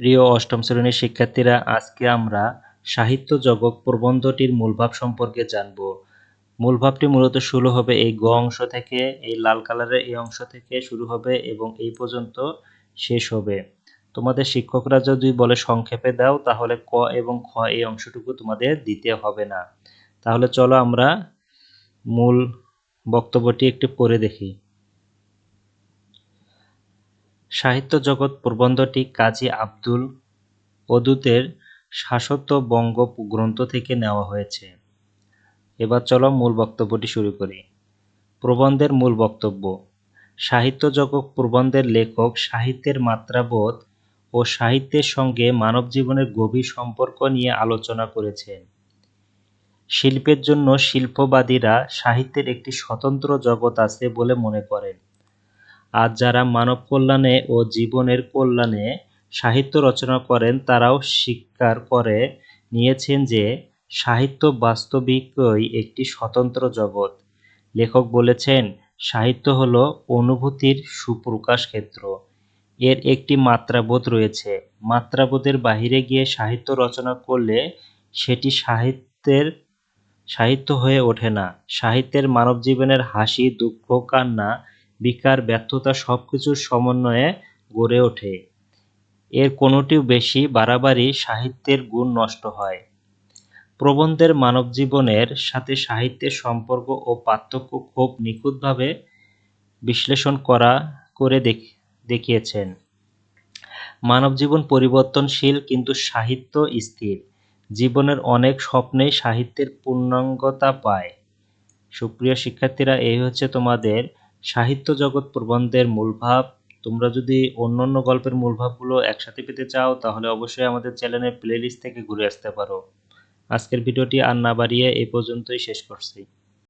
প্রিয় অষ্টম শ্রেণির শিক্ষার্থীরা, আজকে আমরা সাহিত্য জগৎ প্রবন্ধটির মূলভাব সম্পর্কে জানব। মূলভাবটি মূলত শুরু হবে এই গ অংশ থেকে, এই লাল কালারের এই অংশ থেকে শুরু হবে এবং এই পর্যন্ত শেষ হবে। তোমাদের শিক্ষকরা যদি বলে সংক্ষেপে দাও, তাহলে ক এবং খ এই অংশটুকু তোমাদের দিতে হবে না। তাহলে চলো আমরা মূল বক্তব্যটি একটু পড়ে দেখি। সাহিত্য জগৎ প্রবন্ধটি কাজী আব্দুল অদুতের শাশ্বত বঙ্গ গ্রন্থ থেকে নেওয়া হয়েছে। এবার চলো মূল বক্তব্যটি শুরু করি। প্রবন্ধের মূল বক্তব্য। সাহিত্য জগৎ প্রবন্ধের লেখক সাহিত্যের মাত্রাবোধ ও সাহিত্যের সঙ্গে মানব জীবনের গভীর সম্পর্ক নিয়ে আলোচনা করেছেন। শিল্পের জন্য শিল্পবাদীরা সাহিত্যের একটি স্বতন্ত্র জগৎ আছে বলে মনে করেন। আর যারা মানব কল্যাণে ও জীবনের কল্যাণে সাহিত্য রচনা করেন, তারাও স্বীকার করে নিয়েছেন যে সাহিত্য বাস্তবিকই একটি স্বতন্ত্র জগৎ। লেখক বলেছেন, সাহিত্য হল অনুভূতির সুপ্রকাশ ক্ষেত্র। এর একটি মাত্রাবোধ রয়েছে। মাত্রাবোধের বাহিরে গিয়ে সাহিত্য রচনা করলে সেটি সাহিত্যের, সাহিত্য হয়ে ওঠে না। সাহিত্যের মানব জীবনের হাসি, দুঃখ, কান্না বিকার, ব্যর্থতা সব কিছুর সমন্বয়ে গড়ে ওঠে। এর কোনোটিও বেশি বাড়াবাড়ি সাহিত্যের গুণ নষ্ট হয়। প্রবন্ধের মানব জীবনের সাথে সাহিত্যের সম্পর্ক ও পার্থক্য খুব নিখুঁতভাবে বিশ্লেষণ করা, করে দেখিয়েছেন। মানব জীবন পরিবর্তনশীল কিন্তু সাহিত্য স্থির। জীবনের অনেক স্বপ্নেই সাহিত্যের পূর্ণাঙ্গতা পায়। সুপ্রিয় শিক্ষার্থীরা, এই হচ্ছে তোমাদের সাহিত্য জগৎ প্রবন্ধের মূলভাব, তোমরা যদি অন্য অন্য গল্পের মূলভাবগুলো একসাথে পেতে চাও, তাহলে অবশ্যই আমাদের চ্যানেলের প্লেলিস্ট থেকে ঘুরে আসতে পারো। আজকের ভিডিওটি আর না বাড়িয়ে এই পর্যন্তই শেষ করছি।